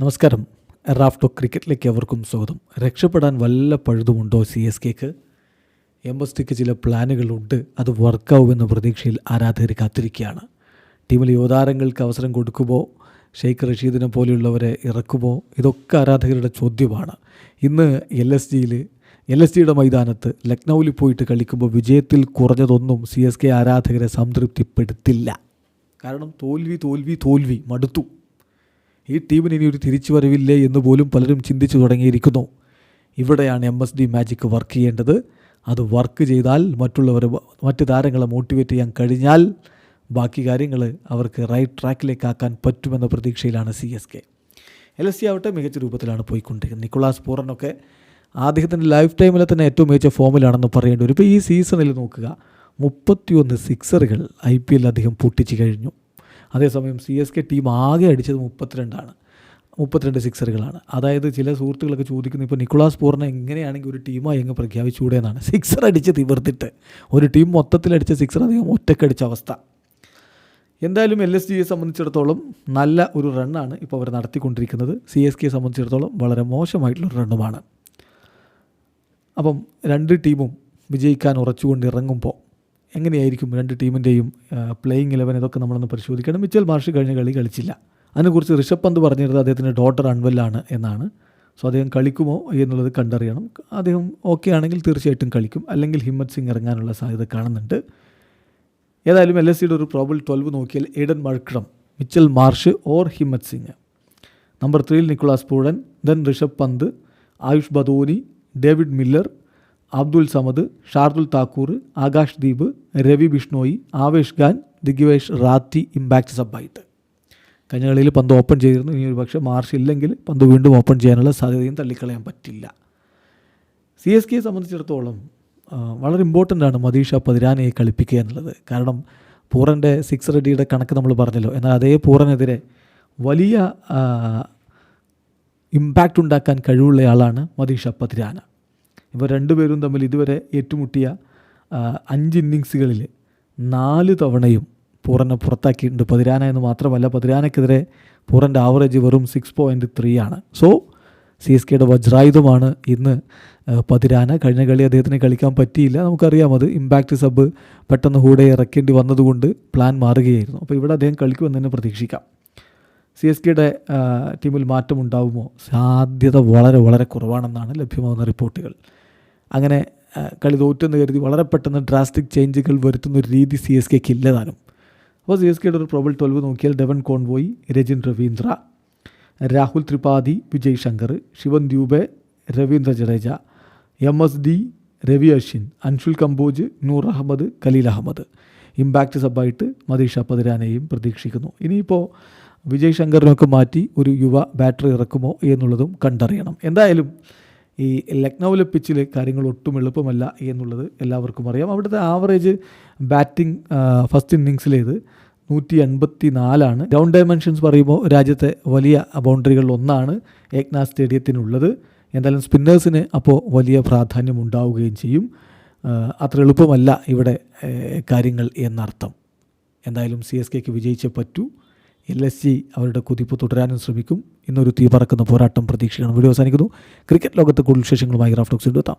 നമസ്കാരം. റാഫ്റ്റോ ക്രിക്കറ്റിലേക്ക് അവർക്കും സ്വാഗതം. രക്ഷപ്പെടാൻ വല്ല പഴുതുമുണ്ടോ സി എസ് കെക്ക്? എം എസ് ടിക്ക് ചില പ്ലാനുകളുണ്ട്. അത് വർക്കാവുമെന്ന പ്രതീക്ഷയിൽ ആരാധകർ കാത്തിരിക്കുകയാണ്. ടീമിലെ യുവതാരങ്ങൾക്ക് അവസരം കൊടുക്കുമോ? ഷെയ്ഖ് റഷീദിനെ പോലെയുള്ളവരെ ഇറക്കുമോ? ഇതൊക്കെ ആരാധകരുടെ ചോദ്യമാണ്. ഇന്ന് എൽ എസ് ജിയിൽ എൽ എസ് ജിയുടെ മൈതാനത്ത് ലക്നൌവിൽ പോയിട്ട് കളിക്കുമ്പോൾ വിജയത്തിൽ കുറഞ്ഞതൊന്നും സി എസ് കെ ആരാധകരെ സംതൃപ്തിപ്പെടുത്തില്ല. കാരണം തോൽവി തോൽവി തോൽവി മടുത്തു. ഈ ടീമിന് ഇനി ഒരു തിരിച്ചുവരവില്ലേ എന്ന് പോലും പലരും ചിന്തിച്ചു തുടങ്ങിയിരിക്കുന്നു. ഇവിടെയാണ് M S D magic work ചെയ്യേണ്ടത്. അത് വർക്ക് ചെയ്താൽ മറ്റുള്ളവർ മറ്റ് താരങ്ങളെ മോട്ടിവേറ്റ് ചെയ്യാൻ കഴിഞ്ഞാൽ ബാക്കി കാര്യങ്ങൾ അവർക്ക് റൈറ്റ് ട്രാക്കിലേക്കാക്കാൻ പറ്റുമെന്ന പ്രതീക്ഷയിലാണ് C S K L S G ആവട്ടെ മികച്ച രൂപത്തിലാണ് പോയിക്കൊണ്ടിരിക്കുന്നത്. നിക്കുളാസ് പൂറനൊക്കെ അദ്ദേഹത്തിന്റെ ലൈഫ് ടൈമിലെ തന്നെ ഏറ്റവും മികച്ച ഫോമിലാണെന്ന് പറയേണ്ടി വരും. ഇപ്പോൾ ഈ സീസണിൽ നോക്കുക മുപ്പത്തിയൊന്ന് സിക്സറുകൾ ഐ പി എൽ അദ്ദേഹം പൊട്ടിച്ച് കഴിഞ്ഞു. അതേസമയം സി എസ് കെ ടീം ആകെ അടിച്ചത് മുപ്പത്തിരണ്ടാണ്. മുപ്പത്തിരണ്ട് സിക്സറുകളാണ്. അതായത് ചില സുഹൃത്തുക്കളൊക്കെ ചോദിക്കുന്നു ഇപ്പോൾ നിക്കുളാസ് പൂർണ എങ്ങനെയാണെങ്കിൽ ഒരു ടീമായി അങ്ങ് പ്രഖ്യാപിച്ചുകൂടെ എന്നാണ്. സിക്സർ അടിച്ച് തീർത്തിട്ട് ഒരു ടീം മൊത്തത്തിൽ അടിച്ച സിക്സർ അധികം ഒറ്റക്കടിച്ച അവസ്ഥ. എന്തായാലും എൽ എസ് ജിയെ സംബന്ധിച്ചിടത്തോളം നല്ല ഒരു റണ്ണാണ് ഇപ്പോൾ അവർ നടത്തിക്കൊണ്ടിരിക്കുന്നത്. സി എസ് കെയെ സംബന്ധിച്ചിടത്തോളം വളരെ മോശമായിട്ടുള്ള റണ്ണുമാണ്. അപ്പം രണ്ട് ടീമും വിജയിക്കാൻ ഉറച്ചുകൊണ്ട് ഇറങ്ങുമ്പോൾ എങ്ങനെയായിരിക്കും രണ്ട് ടീമിന്റെയും പ്ലേയിങ് ഇലവൻ ഇതൊക്കെ നമ്മളൊന്ന് പരിശോധിക്കണം. മിച്ചൽ മാർഷ് കഴിഞ്ഞ കളി കളിച്ചില്ല. അതിനെക്കുറിച്ച് ഋഷഭ് പന്ത് പറഞ്ഞിരുന്നത് അദ്ദേഹത്തിന്റെ ഡോട്ടർ അൺവെല്ലാണ് എന്നാണ്. സോ അദ്ദേഹം കളിക്കുമോ എന്നുള്ളത് കണ്ടറിയണം. അദ്ദേഹം ഓക്കെ ആണെങ്കിൽ തീർച്ചയായിട്ടും കളിക്കും. അല്ലെങ്കിൽ ഹിമ്മത് സിംഗ് ഇറങ്ങാനുള്ള സാധ്യത കാണുന്നുണ്ട്. ഏതായാലും എൽ എസ് സിയുടെ ഒരു പ്രോബിൾ ട്വൽവ് നോക്കിയാൽ Aiden Markram Mitchell Marsh or Himmat Singh. Number ത്രീയിൽ Nicholas Pooran then Rishabh Pant Ayush Badoni David Miller Abdul Samad Shardul Thakur Akash Deep Ravi Bishnoi Avesh Khan Digvesh Rathi impact സബ്ബായിട്ട് കഴിഞ്ഞ കളിയിൽ പന്ത് open ചെയ്തിരുന്നു. ഇനി ഒരു പക്ഷേ March ഇല്ലെങ്കിൽ പന്ത് വീണ്ടും ഓപ്പൺ ചെയ്യാനുള്ള സാധ്യതയും തള്ളിക്കളയാൻ പറ്റില്ല. സി എസ് കെയെ സംബന്ധിച്ചിടത്തോളം വളരെ ഇമ്പോർട്ടന്റ് ആണ് മദീഷ പതിരാനയെ കളിപ്പിക്കുക എന്നുള്ളത്. കാരണം പൂറന്റെ സിക്സ് റെഡിയുടെ കണക്ക് നമ്മൾ പറഞ്ഞല്ലോ. എന്നാൽ അതേ പൂറനെതിരെ വലിയ ഇമ്പാക്റ്റ് ഉണ്ടാക്കാൻ കഴിവുള്ള ആളാണ് മദീഷ പതിരാന. ഇവർ രണ്ടുപേരും തമ്മിൽ ഇതുവരെ ഏറ്റുമുട്ടിയ അഞ്ച് ഇന്നിങ്സുകളിൽ നാല് തവണയും പൂറനെ പുറത്താക്കിയിട്ടുണ്ട്. പതിരാന എന്ന് മാത്രമല്ല പതിരാനക്കെതിരെ പൂറന്റെ ആവറേജ് വെറും സിക്സ് പോയിന്റ് ത്രീ ആണ്. സോ സി എസ് കെയുടെ വജ്രായുധമാണ് ഇന്ന് പതിരാന. കഴിഞ്ഞ കളി അദ്ദേഹത്തിന് കളിക്കാൻ പറ്റിയില്ല. നമുക്കറിയാം അത് ഇമ്പാക്റ്റ് സബ് പെട്ടെന്ന് കൂടെ ഇറക്കേണ്ടി വന്നതുകൊണ്ട് പ്ലാൻ മാറുകയായിരുന്നു. അപ്പോൾ ഇവിടെ അദ്ദേഹം കളിക്കുമെന്ന് തന്നെ പ്രതീക്ഷിക്കാം. സി എസ് കെയുടെ ടീമിൽ മാറ്റമുണ്ടാവുമോ? സാധ്യത വളരെ വളരെ കുറവാണെന്നാണ് ലഭ്യമാകുന്ന റിപ്പോർട്ടുകൾ. അങ്ങനെ കളി തോറ്റെന്ന് കരുതി വളരെ പെട്ടെന്ന് ഡ്രാസ്റ്റിക് ചേഞ്ചുകൾ വരുത്തുന്ന ഒരു രീതി സി എസ് കെക്ക് ഇല്ലതാനും അപ്പോൾ സി എസ് കെയുടെ ഒരു പ്രോബിൾ ട്വൽവ് നോക്കിയാൽ Devon Conway Rachin Ravindra Rahul Tripathi Vijay Shankar Shivam Dube Ravindra Jadeja M S D Ravi Ashwin Anshul Kamboj Noor Ahmad Khaleel Ahmed. Impact സബായിട്ട് Matheesha പതിരാനെയും പ്രതീക്ഷിക്കുന്നു. ഇനിയിപ്പോൾ വിജയ് ശങ്കറിനൊക്കെ മാറ്റി ഒരു യുവ ബാറ്ററി ഇറക്കുമോ എന്നുള്ളതും കണ്ടറിയണം. എന്തായാലും ഈ ലക്നൌവിലെ പിച്ചിൽ കാര്യങ്ങൾ ഒട്ടും എളുപ്പമല്ല എന്നുള്ളത് എല്ലാവർക്കും അറിയാം. അവിടുത്തെ ആവറേജ് ബാറ്റിംഗ് ഫസ്റ്റ് ഇന്നിങ്സിലേത് നൂറ്റി എൺപത്തി നാലാണ് ഗ്രൗണ്ട് ഡയമെൻഷൻസ് പറയുമ്പോൾ രാജ്യത്തെ വലിയ ബൗണ്ടറികളിൽ ഒന്നാണ് ഏക്നാ സ്റ്റേഡിയത്തിനുള്ളത്. എന്തായാലും സ്പിന്നേഴ്സിന് അപ്പോൾ വലിയ പ്രാധാന്യം ഉണ്ടാവുകയും ചെയ്യും അത്ര എളുപ്പമല്ല ഇവിടെ കാര്യങ്ങൾ എന്നർത്ഥം. എന്തായാലും സി എസ് കെക്ക് വിജയിച്ചേ പറ്റൂ. എൽ എസ് ജി അവരുടെ കുതിപ്പ് തുടരാനും ശ്രമിക്കും. ഇന്നൊരു തീ പറക്കുന്ന പോരാട്ടം പ്രതീക്ഷിക്കണം വീഡിയോ അവസാനിക്കുന്നു. ക്രിക്കറ്റ് ലോകത്ത് കൂടുതൽ വിശേഷങ്ങളുമായി റാഫ്റ്റോക്സ് എത്താം.